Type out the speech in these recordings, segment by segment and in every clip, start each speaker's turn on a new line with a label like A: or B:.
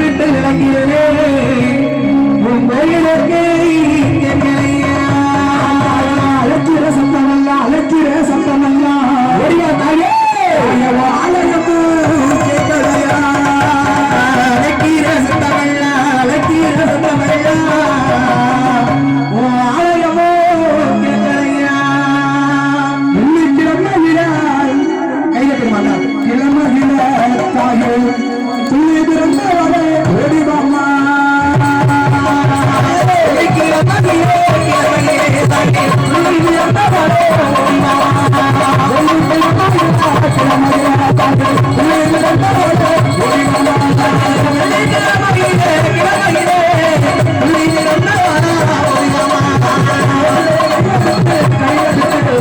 A: விட்டு இறங்கிறே உன் கோயிலுக்கு அழைச்சிர சத்தமல்ல. அழைச்சிர ஒடியா தாயே கேட்கலையா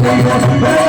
A: எல்லாரும்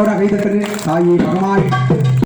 A: கைத்தட்டோட கைத்தட்டுங்க தாயி பகவான்